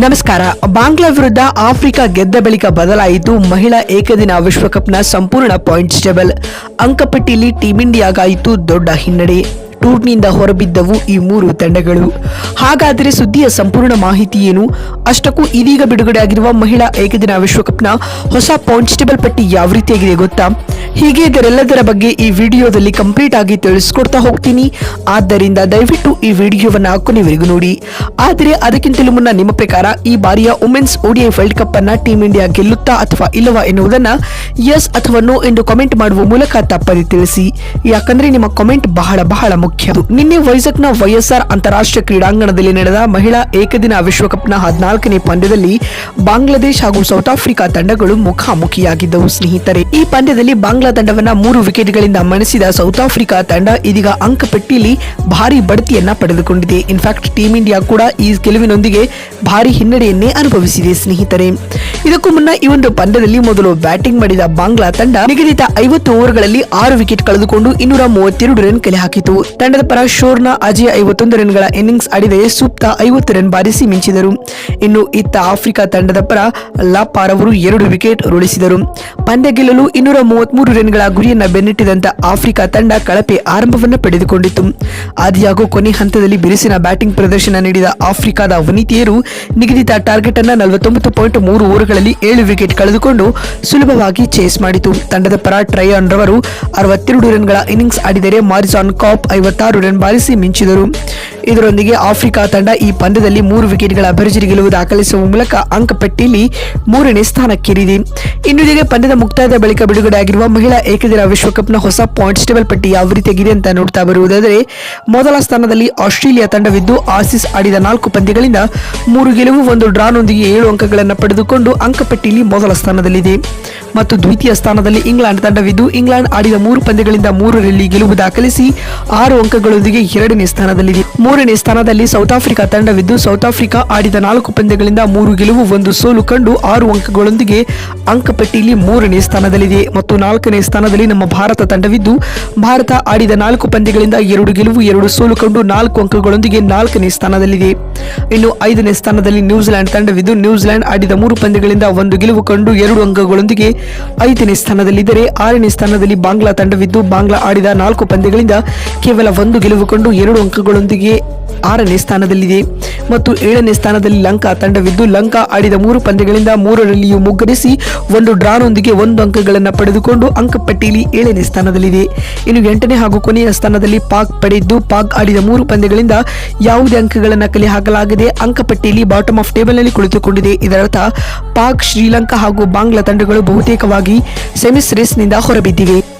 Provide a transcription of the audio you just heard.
ನಮಸ್ಕಾರ. ಬಾಂಗ್ಲಾ ವಿರುದ್ಧ ಆಫ್ರಿಕಾ ಗೆದ್ದ ಬಳಿಕ ಬದಲಾಯಿತು ಮಹಿಳಾ ಏಕದಿನ ವಿಶ್ವಕಪ್ನ ಸಂಪೂರ್ಣ ಪಾಯಿಂಟ್ಸ್ ಟೇಬಲ್. ಅಂಕಪಟ್ಟಿಯಲ್ಲಿ ಟೀಂ ಇಂಡಿಯಾಗಾಯಿತು ದೊಡ್ಡ ಹಿನ್ನಡೆ. ಟೂರ್ನಿಯಿಂದ ಹೊರಬಿದ್ದವು ಈ ಮೂರು ತಂಡಗಳು. ಹಾಗಾದರೆ ಸುದ್ದಿಯ ಸಂಪೂರ್ಣ ಮಾಹಿತಿ ಏನು? ಅಷ್ಟಕ್ಕೂ ಇದೀಗ ಬಿಡುಗಡೆ ಆಗಿರುವ ಮಹಿಳಾ ಏಕದಿನ ವಿಶ್ವಕಪ್ನ ಹೊಸ ಪಾಯಿಂಟ್ಸ್ ಟೇಬಲ್ ಪಟ್ಟಿ ಯಾವ ರೀತಿಯಾಗಿದೆ ಗೊತ್ತಾ? ಹೀಗೆ ಇದರೆಲ್ಲದರ ಬಗ್ಗೆ ಈ ವಿಡಿಯೋದಲ್ಲಿ ಕಂಪ್ಲೀಟ್ ಆಗಿ ತಿಳಿಸ್ಕೊಡ್ತಾ ಹೋಗ್ತೀನಿ. ಆದ್ದರಿಂದ ದಯವಿಟ್ಟು ಈ ವಿಡಿಯೋವನ್ನು ಕೊನೆವರೆಗೂ ನೋಡಿ. ಆದರೆ ಅದಕ್ಕಿಂತಲೂ ಮುನ್ನ ನಿಮ್ಮ ಪ್ರಕಾರ ಈ ಬಾರಿಯ ವುಮೆನ್ಸ್ ಓಡಿಐ ವರ್ಲ್ಡ್ ಕಪ್ ಅನ್ನ ಟೀಂ ಇಂಡಿಯಾ ಗೆಲ್ಲುತ್ತಾ ಅಥವಾ ಇಲ್ಲವಾ ಎನ್ನುವುದನ್ನ ಎಸ್ ಅಥವಾ ನೋ ಎಂದು ಕಾಮೆಂಟ್ ಮಾಡುವ ಮೂಲಕ ತಪ್ಪದೆ ತಿಳಿಸಿ. ಯಾಕಂದ್ರೆ ನಿಮ್ಮ ಕಾಮೆಂಟ್ ಬಹಳ ಬಹಳ ಮುಖ್ಯ. ನಿನ್ನೆ ವೈಜಾಗ್ನ ವೈಎಸ್ಆರ್ ಅಂತಾರಾಷ್ಟ್ರೀಯ ಕ್ರೀಡಾಂಗಣದಲ್ಲಿ ನಡೆದ ಮಹಿಳಾ ಏಕದಿನ ವಿಶ್ವಕಪ್ನ ಹದಿನಾಲ್ಕನೇ ಪಂದ್ಯದಲ್ಲಿ ಬಾಂಗ್ಲಾದೇಶ್ ಹಾಗೂ ಸೌತ್ ಆಫ್ರಿಕಾ ತಂಡಗಳು ಮುಖಾಮುಖಿಯಾಗಿದ್ದವು ಸ್ನೇಹಿತರೆ. ಈ ಪಂದ್ಯದಲ್ಲಿ ಬಾಂಗ್ಲಾ ತಂಡವನ್ನ ಮೂರು ವಿಕೆಟ್ಗಳಿಂದ ಮಣಿಸಿದ ಸೌತ್ ಆಫ್ರಿಕಾ ತಂಡ ಇದೀಗ ಅಂಕಪಟ್ಟಿಯಲ್ಲಿ ಭಾರಿ ಬಡ್ತಿಯನ್ನ ಪಡೆದುಕೊಂಡಿದೆ. ಇನ್ಫ್ಯಾಕ್ಟ್ ಟೀಂ ಇಂಡಿಯಾ ಕೂಡ ಈ ಗೆಲುವಿನೊಂದಿಗೆ ಭಾರಿ ಹಿನ್ನಡೆಯನ್ನೇ ಅನುಭವಿಸಿದೆ ಸ್ನೇಹಿತರೆ. ಇದಕ್ಕೂ ಮುನ್ನ ಈ ಒಂದು ಪಂದ್ಯದಲ್ಲಿ ಮೊದಲು ಬ್ಯಾಟಿಂಗ್ ಮಾಡಿದ ಬಾಂಗ್ಲಾ ತಂಡ ನಿಗದಿತ ಐವತ್ತು ಓವರ್ಗಳಲ್ಲಿ ಆರು ವಿಕೆಟ್ ಕಳೆದುಕೊಂಡು ಇನ್ನೂರ ಮೂವತ್ತೆರಡು ರನ್ ಕಲೆ ಹಾಕಿತು ತಂಡದ ಪರ ಶೋರ್ನ ಅಜಯ್ ಐವತ್ತೊಂದು ರನ್ಗಳ ಇನ್ನಿಂಗ್ಸ್ ಆಡಿದರೆ ಸೂಕ್ತ ಐವತ್ತು ರನ್ ಬಾರಿಸಿ ಮಿಂಚಿದರು. ಇನ್ನು ಇತ್ತ ಆಫ್ರಿಕಾ ತಂಡದ ಪರ ಲಾಪಾರ್ ಅವರು ಎರಡು ವಿಕೆಟ್ ಉರುಳಿಸಿದರು ಪಂದ್ಯ ಗೆಲ್ಲಲು ಇನ್ನೂರ ಮೂವತ್ಮೂರು ರನ್ಗಳ ಗುರಿಯನ್ನ ಬೆನ್ನಿಟ್ಟಿದಂತ ಆಫ್ರಿಕಾ ತಂಡ ಕಳಪೆ ಆರಂಭವನ್ನು ಪಡೆದುಕೊಂಡಿತು ಆದಿಯಾಗೂ ಕೊನೆ ಹಂತದಲ್ಲಿ ಬಿರುಸಿನ ಬ್ಯಾಟಿಂಗ್ ಪ್ರದರ್ಶನ ನೀಡಿದ ಆಫ್ರಿಕಾದ ವನಿತೆಯರು ನಿಗದಿತ ಟಾರ್ಗೆಟ್ ಅನ್ನು ನಲವತ್ತೊಂಬತ್ತು ಪಾಯಿಂಟ್ ಮೂರು ಓವರ್ಗಳಲ್ಲಿ ಏಳು ವಿಕೆಟ್ ಕಳೆದುಕೊಂಡು ಸುಲಭವಾಗಿ ಚೇಸ್ ಮಾಡಿತು. ತಂಡದ ಪರ ಟ್ರಯಾನ್ ರವರು ಅರವತ್ತೆರಡು ರನ್ಗಳ ಇನ್ನಿಂಗ್ಸ್ ಆಡಿದರೆ ಮಾರಿಸಾನ್ ಕಾಪ್ ಐವತ್ತಾರು ರನ್ ಬಾರಿಸಿ ಮಿಂಚಿದರು. ಇದರೊಂದಿಗೆ ಆಫ್ರಿಕಾ ತಂಡ ಈ ಪಂದ್ಯದಲ್ಲಿ ಮೂರು ವಿಕೆಟ್ಗಳ ಅಭಿರುಚಿ ಗೆಲುವು ದಾಖಲಿಸುವ ಮೂಲಕ ಅಂಕಪಟ್ಟಿಯಲ್ಲಿ ಮೂರನೇ ಸ್ಥಾನಕ್ಕೇರಿದೆ. ಇನ್ನುದಿಗೆ ಪಂದ್ಯದ ಮುಕ್ತಾಯದ ಬಳಿಕ ಬಿಡುಗಡೆಯಾಗಿರುವ ಮಹಿಳಾ ಏಕದಿನ ವಿಶ್ವಕಪ್ನ ಹೊಸ ಪಾಯಿಂಟ್ಸ್ ಟೇಬಲ್ ಪಟ್ಟಿ ಯಾವ ರೀತಿಯಾಗಿದೆ ಅಂತ ನೋಡ್ತಾ ಬರುವುದಾದರೆ, ಮೊದಲ ಸ್ಥಾನದಲ್ಲಿ ಆಸ್ಟ್ರೇಲಿಯಾ ತಂಡವಿದ್ದು ಆಸೀಸ್ ಆಡಿದ ನಾಲ್ಕು ಪಂದ್ಯಗಳಿಂದ ಮೂರು ಗೆಲುವು, ಒಂದು ಡ್ರಾನೊಂದಿಗೆ ಏಳು ಅಂಕಗಳನ್ನು ಪಡೆದುಕೊಂಡು ಅಂಕಪಟ್ಟಿಯಲ್ಲಿ ಮೊದಲ ಸ್ಥಾನದಲ್ಲಿದೆ. ಮತ್ತು ದ್ವಿತೀಯ ಸ್ಥಾನದಲ್ಲಿ ಇಂಗ್ಲೆಂಡ್ ತಂಡವಿದ್ದು, ಇಂಗ್ಲೆಂಡ್ ಆಡಿದ ಮೂರು ಪಂದ್ಯಗಳಿಂದ ಮೂರರಲ್ಲಿ ಗೆಲುವು ದಾಖಲಿಸಿ ಆರು ಅಂಕಗಳೊಂದಿಗೆ ಎರಡನೇ ಸ್ಥಾನದಲ್ಲಿದೆ. ಮೂರನೇ ಸ್ಥಾನದಲ್ಲಿ ಸೌತ್ ಆಫ್ರಿಕಾ ತಂಡವಿದ್ದು ಸೌತ್ ಆಫ್ರಿಕಾ ಆಡಿದ ನಾಲ್ಕು ಪಂದ್ಯಗಳಿಂದ ಮೂರು ಗೆಲುವು, ಒಂದು ಸೋಲು ಕಂಡು ಆರು ಅಂಕಗಳೊಂದಿಗೆ ಅಂಕಪಟ್ಟಿಯಲ್ಲಿ ಮೂರನೇ ಸ್ಥಾನದಲ್ಲಿದೆ. ಮತ್ತು ನಾಲ್ಕನೇ ಸ್ಥಾನದಲ್ಲಿ ನಮ್ಮ ಭಾರತ ತಂಡವಿದ್ದು, ಭಾರತ ಆಡಿದ ನಾಲ್ಕು ಪಂದ್ಯಗಳಿಂದ ಎರಡು ಗೆಲುವು, ಎರಡು ಸೋಲು ಕಂಡು ನಾಲ್ಕು ಅಂಕಗಳೊಂದಿಗೆ ನಾಲ್ಕನೇ ಸ್ಥಾನದಲ್ಲಿದೆ. ಇನ್ನು ಐದನೇ ಸ್ಥಾನದಲ್ಲಿ ನ್ಯೂಜಿಲೆಂಡ್ ತಂಡವಿದ್ದು ನ್ಯೂಜಿಲೆಂಡ್ ಆಡಿದ ಮೂರು ಪಂದ್ಯಗಳಿಂದ ಒಂದು ಗೆಲುವು ಕಂಡು ಎರಡು ಅಂಕಗಳೊಂದಿಗೆ ಐದನೇ ಸ್ಥಾನದಲ್ಲಿದ್ದರೆ ಆರನೇ ಸ್ಥಾನದಲ್ಲಿ ಬಾಂಗ್ಲಾ ತಂಡವಿದ್ದು, ಬಾಂಗ್ಲಾ ಆಡಿದ ನಾಲ್ಕು ಪಂದ್ಯಗಳಿಂದ ಕೇವಲ ಒಂದು ಗೆಲುವು ಕಂಡು ಎರಡು ಅಂಕಗಳೊಂದಿಗೆ ಆರನೇ ಸ್ಥಾನದಲ್ಲಿದೆ. ಮತ್ತು ಏಳನೇ ಸ್ಥಾನದಲ್ಲಿ ಲಂಕಾ ತಂಡವಿದ್ದು, ಲಂಕಾ ಆಡಿದ ಮೂರು ಪಂದ್ಯಗಳಿಂದ ಮೂರರಲ್ಲಿಯೂ ಮುಗ್ಗರಿಸಿ ಒಂದು ಡ್ರಾನೊಂದಿಗೆ ಒಂದು ಅಂಕಗಳನ್ನು ಪಡೆದುಕೊಂಡು ಅಂಕಪಟ್ಟಿಯಲ್ಲಿ ಏಳನೇ ಸ್ಥಾನದಲ್ಲಿದೆ. ಇನ್ನು ಎಂಟನೇ ಹಾಗೂ ಕೊನೆಯ ಸ್ಥಾನದಲ್ಲಿ ಪಾಕ್ ಪಡೆದಿದ್ದು, ಪಾಕ್ ಆಡಿದ ಮೂರು ಪಂದ್ಯಗಳಿಂದ ಯಾವುದೇ ಅಂಕಗಳನ್ನು ಕಲೆ ಹಾಕಲಾಗದೆ ಅಂಕಪಟ್ಟಿಯಲ್ಲಿ ಬಾಟಮ್ ಆಫ್ ಟೇಬಲ್ನಲ್ಲಿ ಕುಳಿತುಕೊಂಡಿದೆ. ಇದರರ್ಥ, ಪಾಕ್, ಶ್ರೀಲಂಕಾ ಹಾಗೂ ಬಾಂಗ್ಲಾ ತಂಡಗಳು ಬಹುತೇಕವಾಗಿ ಸೆಮಿಸ್ ರೇಸ್ನಿಂದ ಹೊರಬಿದ್ದಿವೆ.